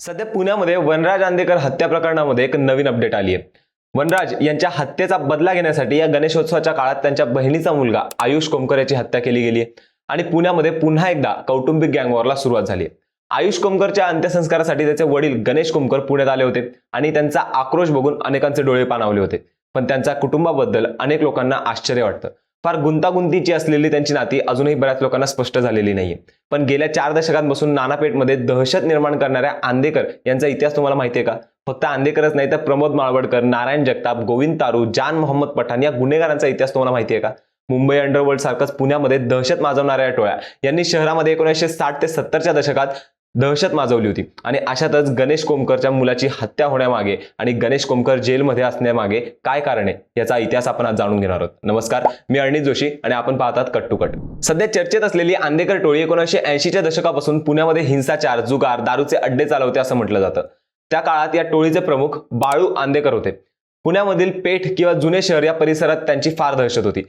सध्या पुण्यामध्ये वनराज आंदेकर हत्या प्रकरणामध्ये एक नवीन अपडेट आली आहे वनराज यांच्या हत्येचा बदला घेण्यासाठी या गणेशोत्सवाच्या काळात त्यांच्या बहिणीचा मुलगा आयुष कोमकर याची हत्या केली गेली आहे आणि पुण्यामध्ये पुन्हा एकदा कौटुंबिक गँगवॉरला सुरुवात झाली आहे आयुष कोमकरच्या अंत्यसंस्कारासाठी त्याचे वडील गणेश कोमकर पुण्यात आले होते आणि त्यांचा आक्रोश बघून अनेकांचे डोळे पाणावले होते. पण त्यांच्या कुटुंबाबद्दल अनेक लोकांना आश्चर्य वाटतं. फार गुंतागुंतीची असलेली त्यांची नाती अजूनही बऱ्याच लोकांना स्पष्ट झालेली नाहीये. पण गेल्या चार दशकांपासून नानापेठमध्ये दहशत निर्माण करणाऱ्या आंदेकर यांचा इतिहास तुम्हाला माहिती आहे का? फक्त आंदेकरच नाही तर प्रमोद माळवडकर नारायण जगताप गोविंद तारू जान मोहम्मद पठाण या गुन्हेगारांचा इतिहास तुम्हाला माहिती आहे का? मुंबई अंडरवर्ल्ड सारखंच पुण्यामध्ये दहशत माजवणाऱ्या टोळ्या यांनी शहरामध्ये एकोणीसशे साठ ते सत्तरच्या दशकात दहशत माजवली होती. आणि अशातच गणेश कोमकरच्या मुलाची हत्या होण्यामागे आणि गणेश कोमकर जेलमध्ये असण्यामागे काय कारण आहे याचा इतिहास आपण आज जाणून घेणार आहोत. नमस्कार मी अरणित जोशी आणि आपण पाहतात कट टू कट. सध्या चर्चेत असलेली आंदेकर टोळी एकोणीसशे ऐंशीच्या दशकापासून पुण्यामध्ये हिंसाचार जुगार दारूचे अड्डे चालवते असं म्हटलं जातं. त्या काळात या टोळीचे प्रमुख बाळू आंदेकर होते. पुण्यामधील पेठ किंवा जुने शहर या परिसरात त्यांची फार दहशत होती.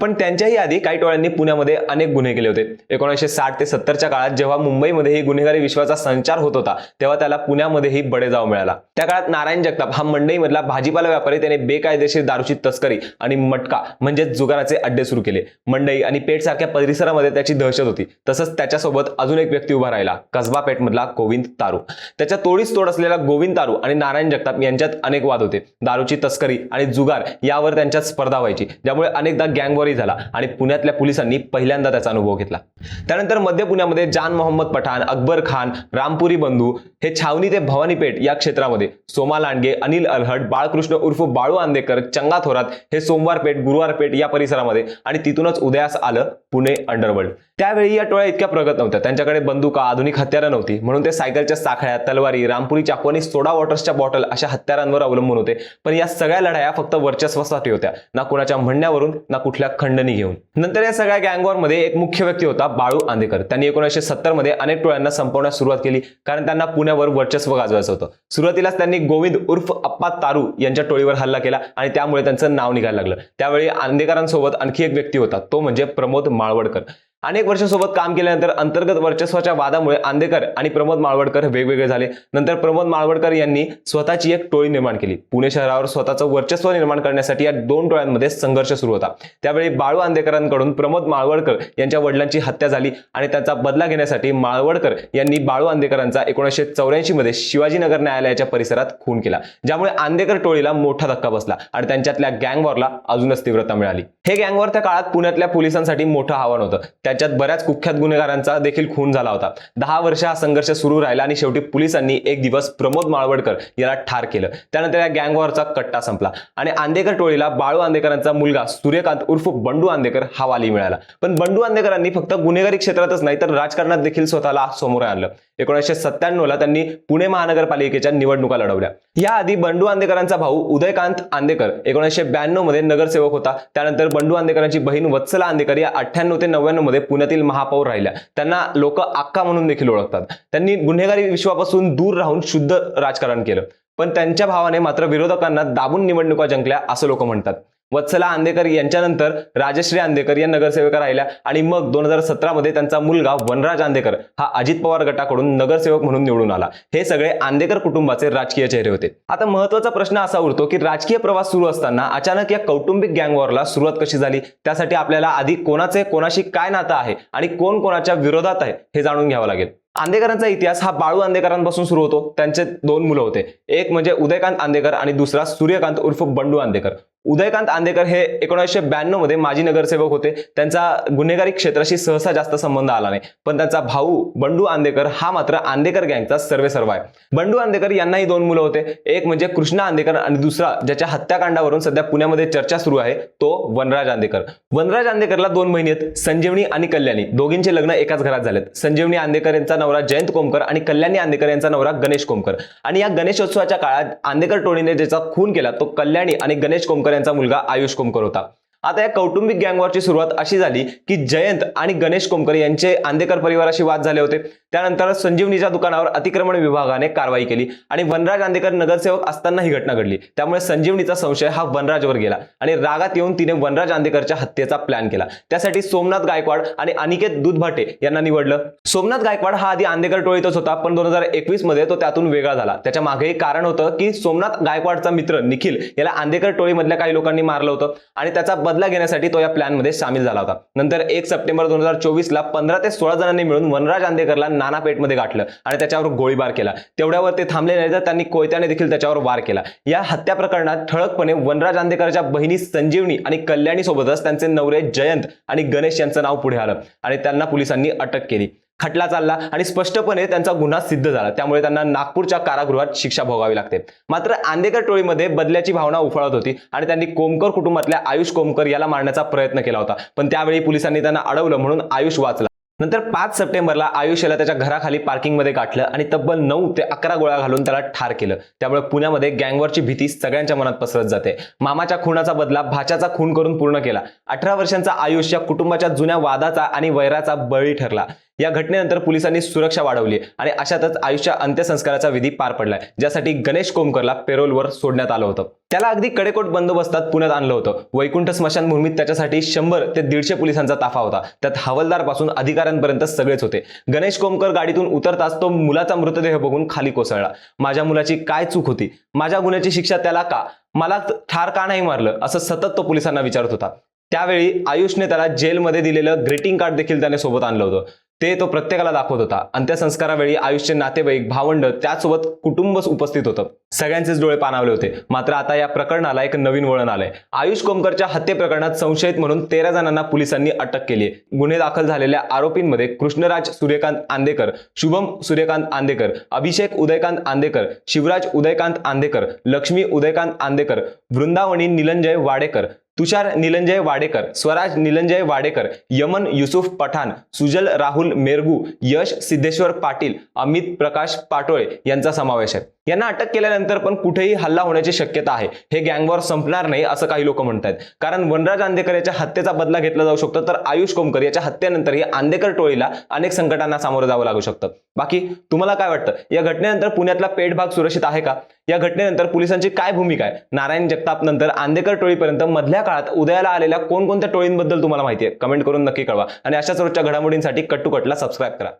पण त्यांच्याही आधी काही टोळ्यांनी पुण्यामध्ये अनेक गुन्हे केले होते. एकोणीसशे साठ ते सत्तरच्या काळात जेव्हा मुंबईमध्येही गुन्हेगारी विश्वाचा संचार होत होता तेव्हा त्याला पुण्यामध्येही बडेजाव मिळाला. त्या काळात नारायण जगताप हा मंडईमधला भाजीपाला व्यापारी त्याने बेकायदेशीर दारूची तस्करी आणि मटका म्हणजेच जुगाराचे अड्डे सुरू केले. मंडई आणि पेठ सारख्या परिसरामध्ये त्याची दहशत होती. तसंच त्याच्यासोबत अजून एक व्यक्ती उभा राहिला कसबा पेठमधला गोविंद तारू. त्याच्या तोडीस तोड असलेला गोविंद तारू आणि नारायण जगताप यांच्यात अनेक वाद होते. दारूची तस्करी आणि जुगार यावर त्यांच्यात स्पर्धा व्हायची ज्यामुळे अनेकदा गँगवॉरही झाला आणि पुण्यातल्या पोलिसांनी पहिल्यांदा त्याचा अनुभव घेतला. त्यानंतर मध्य पुण्यामध्ये जान मोहम्मद पठाण अकबर खान रामपुरी बंधू हे छावणी ते भवानीपेठ या क्षेत्रामध्ये सोमा लांडगे अनिल अलहट बाळकृष्ण उर्फ बाळू आंदेकर चंगा थोरात हे सोमवार पेठ गुरुवार पेठ या परिसरामध्ये आणि तिथूनच उदयास आलं पुणे अंडरवर्ल्ड त्यावेळी या टोळ्या इतक्या प्रगत नव्हत्या. त्यांच्याकडे बंदुका आधुनिक हत्यारं नव्हती. म्हणून ते सायकलच्या साखळ्या तलवारी रामपुरी चाकू आणि सोडा वॉटर्सच्या बॉटल अशा हत्यारांवर अवलंबून होते. पण या सगळ्या लढाया फक्त वर्चस्वासाठी होत्या. ना कुणाच्या म्हणण्यावरून ना कुठल्या खंडणी घेऊन. नंतर या सगळ्या गँगवॉरमध्ये एक मुख्य व्यक्ती होता बाळू आंदेकर. त्यांनी एकोणीसशे सत्तरमध्ये अनेक टोळ्यांना संपवण्यास सुरुवात केली कारण त्यांना पुण्यावर वर्चस्व गाजवायचं होतं. सुरुवातीलाच त्यांनी गोविंद उर्फ अप्पा तारू यांच्या टोळीवर हल्ला केला आणि त्यामुळे त्यांचं नाव निघायला लागलं. त्यावेळी आंदेकरांसोबत आणखी एक व्यक्ती होता तो म्हणजे प्रमोद माळवडकर. अनेक वर्षासोबत काम केल्यानंतर अंतर्गत वर्चस्वाच्या वादामुळे आंदेकर आणि प्रमोद माळवडकर वेगवेगळे झाले. नंतर प्रमोद माळवडकर यांनी स्वतःची एक टोळी निर्माण केली. पुणे शहरावर स्वतःचं वर्चस्व निर्माण करण्यासाठी या दोन टोळ्यांमध्ये संघर्ष सुरू होता. त्यावेळी बाळू आंदेकरांकडून प्रमोद माळवडकर यांच्या वडिलांची हत्या झाली आणि त्याचा बदला घेण्यासाठी माळवडकर यांनी बाळू आंदेकरांचा एकोणीसशे चौऱ्याऐंशी मध्ये शिवाजीनगर न्यायालयाच्या परिसरात खून केला. ज्यामुळे आंदेकर टोळीला मोठा धक्का बसला आणि त्यांच्यातल्या गँगवॉरला अजूनच तीव्रता मिळाली. हे गँगवॉर त्या काळात पुण्यातल्या पोलिसांसाठी मोठं आव्हान होतं. त्याच्यात बऱ्याच कुख्यात गुन्हेगारांचा देखील खून झाला होता. दहा वर्ष हा संघर्ष सुरू राहिला आणि शेवटी पोलिसांनी एक दिवस प्रमोद माळवडकर याला ठार केलं. त्यानंतर या गँगवॉरचा कट्टा संपला. आणि आंदेकर टोळीला बाळू आंदेकरांचा मुलगा सूर्यकांत उर्फ बंडू आंदेकर हा वाली मिळाला. पण बंडू आंदेकरांनी फक्त गुन्हेगारी क्षेत्रातच नाही तर राजकारणात देखील स्वतःला समोर आणलं. एकोणीसशे सत्त्याण्णवला त्यांनी पुणे महानगरपालिकेच्या निवडणुका लढवल्या. याआधी बंडू आंदेकरांचा भाऊ उदयकांत आंदेकर एकोणीसशे ब्याण्णवमध्ये नगरसेवक होता. त्यानंतर बंडू आंदेकरांची बहीण वत्सला आंदेकर या अठ्ठ्याण्णव ते नव्याण्णवमध्ये पुण्यातील महापौर राहिल्या. त्यांना लोक अक्का म्हणून देखील ओळखतात. त्यांनी गुन्हेगारी विश्वापासून दूर राहून शुद्ध राजकारण केलं. पण त्यांच्या भावाने मात्र विरोधकांना दाबून निवडणुका जिंकल्या असं लोक म्हणतात. वत्सला आंदेकर यांच्यानंतर राजश्री आंदेकर या नगरसेविका राहिल्या आणि मग दोन हजार सतरा मध्ये त्यांचा मुलगा वनराज आंदेकर हा अजित पवार गटाकडून नगरसेवक म्हणून निवडून आला. हे सगळे आंदेकर कुटुंबाचे राजकीय चेहरे होते. आता महत्त्वाचा प्रश्न असा उरतो की राजकीय प्रवास सुरू असताना अचानक या कौटुंबिक गँगवॉरला सुरुवात कशी झाली? त्यासाठी आपल्याला आधी कोणाचे कोणाशी काय नातं आहे आणि कोण कोणाच्या विरोधात आहे हे जाणून घ्यावं लागेल. आंदेकरांचा इतिहास हा बाळू आंदेकरांपासून सुरू होतो. त्यांचे दोन मुलं होते. एक म्हणजे उदयकांत आंदेकर आणि दुसरा सूर्यकांत उर्फ बंडू आंदेकर. उदयकांत आंदेकर हे एकोणीसशे ब्याण्णवमध्ये माजी नगरसेवक होते. त्यांचा गुन्हेगारी क्षेत्राशी सहसा जास्त संबंध आला नाही. पण त्यांचा भाऊ बंडू आंदेकर हा मात्र आंदेकर गँगचा सर्वे सर्व आहे. बंडू आंदेकर यांनाही दोन मुलं होते. एक म्हणजे कृष्णा आंदेकर आणि दुसरा ज्याच्या हत्याकांडावरून सध्या पुण्यामध्ये चर्चा सुरू आहे तो वनराज आंदेकर. वनराज आंदेकरला दोन महिने संजीवनी आणि कल्याणी. दोघींचे लग्न एकाच घरात झालेत. संजीवनी आंदेकर यांचा नवरा जयंत कोमकर आणि कल्याणी आंदेकर यांचा नवरा गणेश कोमकर. आणि या गणेशोत्सवाच्या काळात आंदेकर टोळीने ज्याचा खून केला तो कल्याणी आणि गणेश कोमकर यांचा मुलगा आयुष कोमकर होता. आता या कौटुंबिक गँगवॉरची सुरुवात अशी झाली की जयंत आणि गणेश कोमकर यांचे आंदेकर परिवाराशी वाद झाले होते. त्यानंतर संजीवनीच्या दुकानावर अतिक्रमण विभागाने कारवाई केली आणि वनराज आंदेकर नगरसेवक असताना ही घटना घडली. त्यामुळे संजीवनीचा संशय हा वनराजवर गेला आणि रागात येऊन तिने वनराज आंदेकरच्या हत्येचा प्लॅन केला. त्यासाठी सोमनाथ गायकवाड आणि अनिकेत दुधभाटे यांना निवडलं. सोमनाथ गायकवाड हा आधी आंदेकर टोळीतच होता पण दोन हजार एकवीसमध्ये तो त्यातून वेगळा झाला. त्याच्या मागेही कारण होतं की सोमनाथ गायकवाडचा मित्र निखिल याला आंदेकर टोळीमधल्या काही लोकांनी मारलं होतं आणि त्याचा बदला घेण्यासाठी तो या प्लॅनमध्ये सामील झाला होता. नंतर एक सप्टेंबर दोन हजार चोवीसला पंधरा ते सोळा जणांनी मिळून वनराज आंदेकरला नानापेठमध्ये गाठलं आणि त्याच्यावर गोळीबार केला. तेवढ्यावर ते थांबले नाही तर त्यांनी कोयत्याने देखील त्याच्यावर वार केला. या हत्या प्रकरणात ठळकपणे वनराज आंदेकरच्या बहिणी संजीवनी आणि कल्याणी सोबतच त्यांचे नवरे जयंत आणि गणेश यांचं नाव पुढे आलं आणि त्यांना पोलिसांनी अटक केली. खटला चालला आणि स्पष्टपणे त्यांचा गुन्हा सिद्ध झाला. त्यामुळे त्यांना नागपूरच्या कारागृहात शिक्षा भोगावी लागते. मात्र आंदेकर टोळीमध्ये बदल्याची भावना उफाळत होती आणि त्यांनी कोमकर कुटुंबातल्या आयुष कोमकर याला मारण्याचा प्रयत्न केला होता. पण त्यावेळी पोलिसांनी त्यांना अडवलं म्हणून आयुष वाचला. नंतर पाच सप्टेंबरला आयुष याला त्याच्या घराखाली पार्किंगमध्ये गाठलं आणि तब्बल नऊ ते अकरा गोळ्या घालून त्याला ठार केलं. त्यामुळे पुण्यामध्ये गँगवरची भीती सगळ्यांच्या मनात पसरत जाते. मामाच्या खुनाचा बदला भाच्याचा खून करून पूर्ण केला. अठरा वर्षांचा आयुष या कुटुंबाच्या जुन्या वादाचा आणि वैराचा बळी ठरला. या घटनेनंतर पोलिसांनी सुरक्षा वाढवली आणि अशातच आयुष्या अंत्यसंस्काराचा विधी पार पडलाय ज्यासाठी गणेश कोमकरला पेरोलवर सोडण्यात आलं होतं. त्याला अगदी कडेकोट बंदोबस्तात पुण्यात आणलं होतं. वैकुंठ स्मशानभूमीत त्याच्यासाठी शंभर ते दीडशे पोलिसांचा ताफा होता. त्यात हवालदारपासून अधिकाऱ्यांपर्यंत सगळेच होते. गणेश कोमकर गाडीतून उतरताच तो मुलाचा मृतदेह बघून खाली कोसळला. माझ्या मुलाची काय चूक होती? माझ्या गुन्ह्याची शिक्षा त्याला का? मला ठार का नाही मारलं? असं सतत तो पोलिसांना विचारत होता. त्यावेळी आयुषने त्याला जेलमध्ये दिलेलं ग्रीटिंग कार्ड देखील त्याने सोबत आणलं होतं. ते तो प्रत्येकाला दाखवत होता. अंत्यसंस्कारावेळी आयुष्य नातेवाईक भावंड त्यासोबत कुटुंब उपस्थित होतं. सगळ्यांचेच डोळे पाणावले होते. मात्र आता या प्रकरणाला एक नवीन वळण आलंय. आयुष कोमकरच्या हत्ये प्रकरणात संशयित म्हणून तेरा जणांना पोलिसांनी अटक केली गुन्हे दाखल झालेल्या आरोपींमध्ये कृष्णराज सूर्यकांत आंदेकर शुभम सूर्यकांत आंदेकर अभिषेक उदयकांत आंदेकर शिवराज उदयकांत आंदेकर लक्ष्मी उदयकांत आंदेकर वृंदावनी निलंजय वाडेकर तुषार निलंजय वाडेकर स्वराज निलंजय वाडेकर यमन युसुफ पठाण सुजल राहुल मेरगू यश सिद्धेश्वर पाटील अमित प्रकाश पाटोळे यांचा समावेश आहे. यांना अटक केल्यानंतर पण कुठेही हल्ला होण्याची शक्यता आहे. हे गँगवॉर संपणार नाही असं काही लोक म्हणतात कारण वनराज आंदेकर याच्या हत्येचा बदला घेतला जाऊ शकतो तर आयुष कोमकर याच्या हत्येनंतरही आंदेकर टोळीला अनेक संकटांना सामोरं जावं लागू शकतं. बाकी तुम्हाला काय वाटतं? या घटनेनंतर पुण्यातला पेठ भाग सुरक्षित आहे का? या घटनेनंतर पोलिसांची काय भूमिका आहे? नारायण जगताप नंतर आंदेकर टोळीपर्यंत मधल्या काळात उदयाला आलेल्या कोणकोणत्या टोळींबद्दल तुम्हाला माहिती आहे? कमेंट करून नक्की कळवा. आणि अशाच रोजच्या घडामोडींसाठी कट्टुकटला सबस्क्राईब करा.